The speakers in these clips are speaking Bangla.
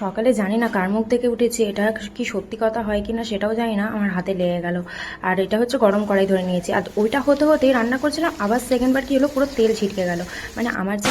সকালে জানি না কার মুখ থেকে উঠেছে, এটা কি সত্যি কথা হয় কি না সেটাও জানি না, আমার হাতে লেগে গেল। আর এটা হচ্ছে গরম কড়াই ধরে নিয়েছি। আর ওইটা হতে হতেই রান্না করছিলাম, আবার সেকেন্ডবার কি হলো, পুরো তেল ছিটকে গেল। মানে আমার যে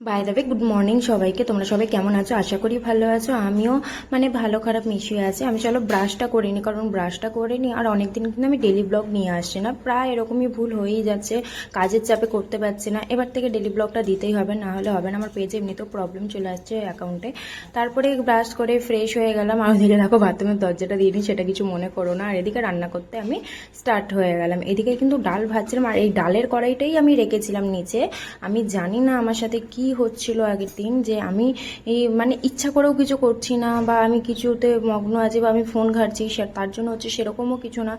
বাই দ্য গুড মর্নিং সবাইকে। তোমরা সবাই কেমন আছো? আশা করি ভালো আছো। আমিও মানে ভালো, খারাপ মিশিয়ে আছি। আমি চলো ব্রাশটা করিনি, কারণ ব্রাশটা করে নিই আর অনেকদিন কিন্তু আমি ডেলি ব্লগ নিয়ে আসছি না। প্রায় এরকমই ভুল হয়েই যাচ্ছে, কাজের চাপে করতে পারছি না। এবার থেকে ডেলি ব্লগটা দিতেই হবে, না হলে হবে না। আমার পেজে এমনিতেও প্রবলেম চলে আসছে অ্যাকাউন্টে তারপরে ব্রাশ করে ফ্রেশ হয়ে গেলাম। আর ওদিকে দেখো বাথরুমের দরজাটা দিয়ে নিই সেটা কিছু মনে করো না। আর এদিকে রান্না করতে আমি স্টার্ট হয়ে গেলাম। এদিকে কিন্তু ডাল ভাজছিলাম। আর এই ডালের কড়াইটাই আমি রেখেছিলাম নিচে। আমি জানি না আমার সাথে কি হচ্ছিল আগের দিন যে আমি এই মানে ইচ্ছা করেও কিছু করছি না বা আমি কিছুতে মগ্ন আছি বা আমি ফোন ঘাটছি তার জন্য হচ্ছে সেরকমও কিছু না।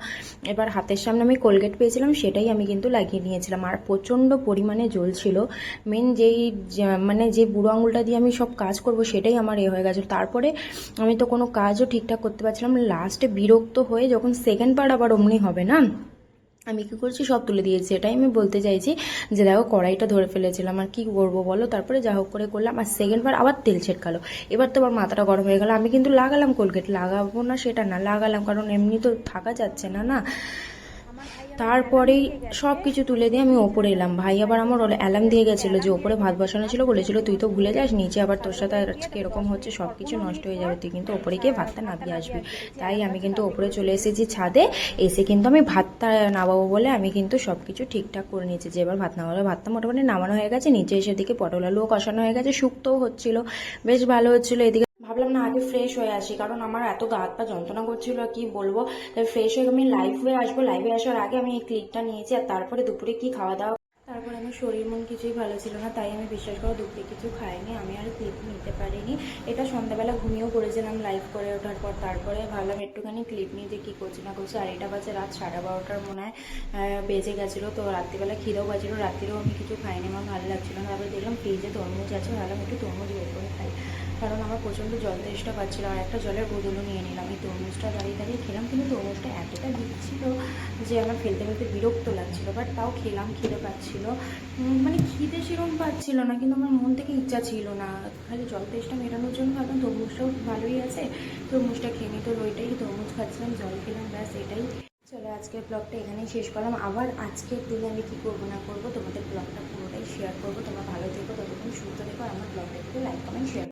এবার হাতের সামনে আমি কোলগেট পেয়েছিলাম, সেটাই আমি কিন্তু লাগিয়ে নিয়েছিলাম। আর প্রচণ্ড পরিমাণে জ্বলছিল। মেন যেই মানে যে বুড়ো আঙুলটা দিয়ে আমি সব কাজ করব, সেটাই আমার এ হয়ে গেছে তারপরে আমি তো কোনো কাজও ঠিকঠাক করতে পারছিলাম লাস্টে বিরক্ত হয়ে যখন সেকেন্ড পার্ট আবার অমনি হবে না? আমি কী করছি? সব তুলে দিয়েছি। এটাই আমি বলতে চাইছি যে, দেখো, কড়াইটা ধরে ফেলেছিলাম। আর কি করব বলো? তারপরে যা হোক করে করলাম। আর সেকেন্ডবার আবার তেল ছেটকালো। এবার তো আবার মাথাটা গরম হয়ে গেল। আমি কিন্তু লাগালাম কোলগেট লাগাবো না সেটা না। লাগালাম। কারণ এমনি তো থাকা যাচ্ছে না না? তারপরেই সব কিছু তুলে দিয়ে আমি ওপরে এলাম। ভাই আবার আমার অ্যালার্ম দিয়ে গেছিল যে ওপরে ভাত বসানো ছিল, বলেছিল, তুই তো ভুলে যাস, নিচে আবার তোর সাথে আজকে এরকম হচ্ছে সব কিছু নষ্ট হয়ে যাবে, তুই কিন্তু ওপরে গিয়ে ভাতটা নামিয়ে আসবি। তাই আমি কিন্তু ওপরে চলে এসেছি ছাদে, এসে কিন্তু আমি ভাতটা নামাবো বলে আমি কিন্তু সব কিছু ঠিকঠাক করে নিয়েছি। যে এবার ভাত নামাবো ভাতটা মোটামুটি নামানো হয়ে গেছে, নিচে এসে দিকে পটল আলুও কষানো হয়ে গেছে, শুক্তও হচ্ছিল, বেশ ভালো হচ্ছিল, এদিকে ভাবলাম না আগে ফ্রেশ হয়ে আসি। কারণ আমার এত গা হাত পা যন্ত্রণা করছিল কি বলব? তাই ফ্রেশ হয়ে আমি লাইভ হয়ে আসব লাইভে আসার আগে আমি এই ক্লিপটা নিয়েছি, আর তারপরে দুপুরে কি খাওয়া দাওয়া তারপরে আমার শরীর মন কিছুই ভালো ছিল না, তাই আমি বিশ্বাস করো দুপুরে কিছু খাইনি, আমি আর ক্লিপ নিতে পারিনি। এটা সন্ধ্যাবেলা ঘুমিয়েও পড়েছিলাম লাইভ করে ওঠার পর, তারপরে ভাবলাম একটুখানি ক্লিপ নিয়ে যে কী করছি না করছি। আর এটা বাজে রাত সাড়ে বারোটার মনে হয় বেজে গেছিল, তো রাত্রিবেলা খিদেও বাজছিল রাত্রিরেও আমি কিছু খাইনি, আমার ভালো লাগছিল না। তারপরে দেখলাম ফ্রিজে তরমুজ আছে, ভাবলাম একটু তরমুজ বের আমার প্রচণ্ড জল তেষ্টা পাচ্ছিল, আর একটা জলের বোতলও নিয়ে নিলাম। এই তরমুজটা দাঁড়িয়ে দাঁড়িয়ে খেলাম, কিন্তু তরমুজটা এতটা দিচ্ছিল যে আমার ফেলতে ফেলতে বিরক্ত লাগছিল বাট তাও খেলাম, খিদে পাচ্ছিল। মানে খিদে সেরকম পাচ্ছিল না, কিন্তু আমার মন থেকে ইচ্ছা ছিল না। খালি জল তেষ্টা মেটানোর জন্য, ভাবলাম তরমুজটাও ভালোই আছে, তরমুজটা খেয়ে নিই। তো ওইটাই তরমুজ খাচ্ছিলাম, জল খেলাম, ব্যাস, এটাই। চলো, আজকের ব্লগটা এখানেই শেষ করলাম। আবার আজকের দিনে আমি কী করব, না করব, তোমাদের ব্লগটা পুরোটাই শেয়ার করব। তোমরা ভালো থেকো, ততক্ষণ সুস্থ থেকো আমার ব্লগটা একটু লাইক কমেন্ট শেয়ার